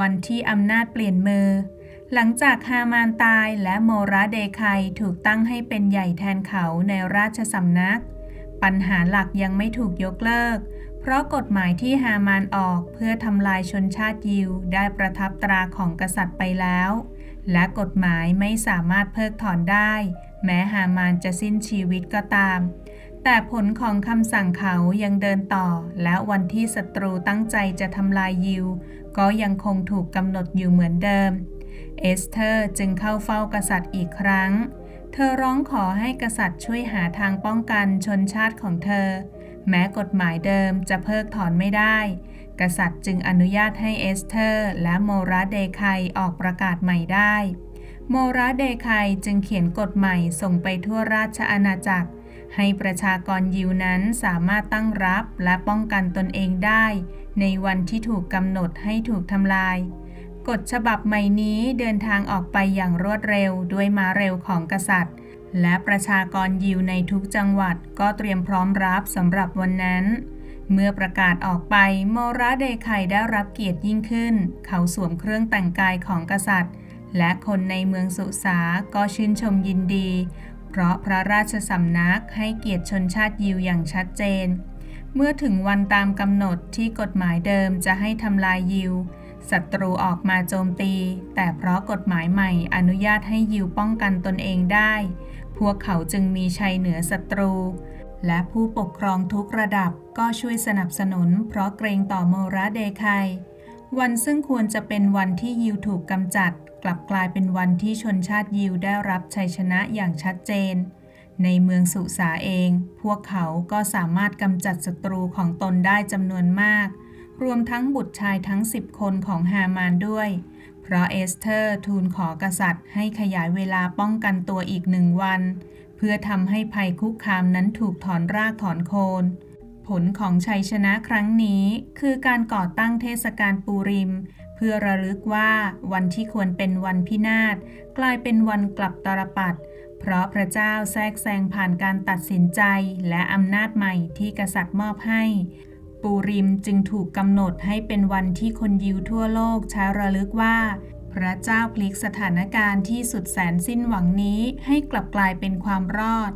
วันที่อำนาจเปลี่ยนมือ หลังจากฮามานตายและโมราเดคายถูกตั้งให้เป็นใหญ่แทนเขาในราชสำนัก ปัญหาหลักยังไม่ถูกยกเลิก เพราะกฎหมายที่ฮามานออกเพื่อทำลายชนชาติยิวได้ประทับตราของกษัตริย์ไปแล้ว และกฎหมายไม่สามารถเพิกถอนได้ แม้ฮามานจะสิ้นชีวิตก็ตาม แต่ผลของคำสั่งเขายังเดินต่อ และวันที่ศัตรูตั้งใจจะทำลายยิว ก็ยังคงถูกกำหนดอยู่เหมือนเดิม เอสเธอร์จึงเข้าเฝ้ากษัตริย์อีกครั้ง เธอร้องขอให้กษัตริย์ช่วยหาทางป้องกันชนชาติของเธอ แม้กฎหมายเดิมจะเพิกถอนไม่ได้ กษัตริย์จึงอนุญาตให้เอสเธอร์ และโมราเดคายออกประกาศใหม่ได้ โมราเดคายจึงเขียนกฎใหม่ส่งไปทั่วราชอาณาจักร ให้ประชากรยิวนั้นสามารถตั้งรับและป้องกันตนเองได้ ในวันที่ถูกกำหนดให้ถูกทำลาย กฎฉบับใหม่นี้เดินทางออกไปอย่างรวดเร็วด้วยม้าเร็วของกษัตริย์ และประชากรยิวในทุกจังหวัดก็เตรียมพร้อมรับสำหรับวันนั้นเมื่อประกาศออกไปโมราเดไคได้รับเกียรติยิ่งขึ้น เขาสวมเครื่องแต่งกายของกษัตริย์ และคนในเมืองสุสาก็ชื่นชมยินดี เพราะพระราชสำนักให้เกียรติชนชาติยิวอย่างชัดเจน เมื่อถึงวันตามกำหนดที่กฎหมายเดิมจะให้ทำลายยิวศัตรูออกมาโจมตี แต่เพราะกฎหมายใหม่อนุญาตให้ยิวป้องกันตนเองได้ พวกเขาจึงมีชัยเหนือศัตรู และผู้ปกครองทุกระดับก็ช่วยสนับสนุน เพราะเกรงต่อโมราเดคาย วันซึ่งควรจะเป็นวันที่ยิวถูกกำจัด กลับกลายเป็นวันที่ชนชาติยิวได้รับชัยชนะอย่างชัดเจน ในเมืองสุสาเอง พวกเขาก็สามารถกำจัดศัตรูของตนได้จำนวนมาก รวมทั้งบุตรชายทั้ง 10 คนของฮามานด้วย เพราะเอสเธอร์ทูลขอกษัตริย์ ให้ขยายเวลาป้องกันตัวอีกหนึ่งวัน เพื่อทำให้ภัยคุกคามนั้นถูกถอนรากถอนโคน ผลของชัยชนะครั้งนี้คือการก่อตั้งเทศกาลปูริม เพื่อระลึกว่าวันที่ควรเป็นวันพินาศกลายเป็นวันกลับตรปัดเพราะพระเจ้าแทรกแซงผ่านการตัดสินใจและอำนาจใหม่ที่กษัตริย์มอบให้ ปูริมจึงถูกกำหนดให้เป็นวันที่คนยิวทั่วโลกใช้ระลึกว่า พระเจ้าพลิกสถานการณ์ที่สุดแสนสิ้นหวังนี้ให้กลับกลายเป็นความรอด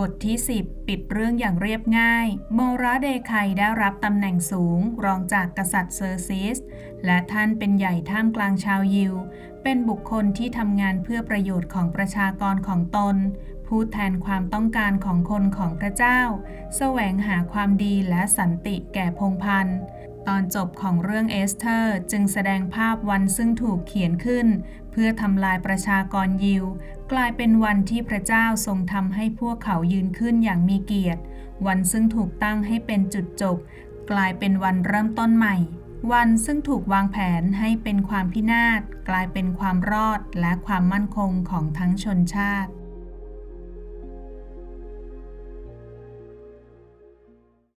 บทที่ 10 ปิดเรื่องอย่างเรียบง่าย โมราเดไคได้รับตำแหน่งสูง รองจากกษัตริย์เซอร์ซิส และท่านเป็นใหญ่ท่ามกลางชาวยิว เป็นบุคคลที่ทำงานเพื่อประโยชน์ของประชากรของตน พูดแทนความต้องการของคนของพระเจ้า แสวงหาความดีและสันติแก่พงพันธ์ ตอนจบของเรื่องเอสเธอร์จึงแสดงภาพวันซึ่งถูกเขียนขึ้น เพื่อทำลายประชากรยิว กลายเป็นวันที่พระเจ้าทรงทำให้พวกเขายืนขึ้นอย่างมีเกียรติ วันซึ่งถูกตั้งให้เป็นจุดจบ กลายเป็นวันเริ่มต้นใหม่ วันซึ่งถูกวางแผนให้เป็นความพินาศกลายเป็นความรอดและความมั่นคงของทั้งชนชาติ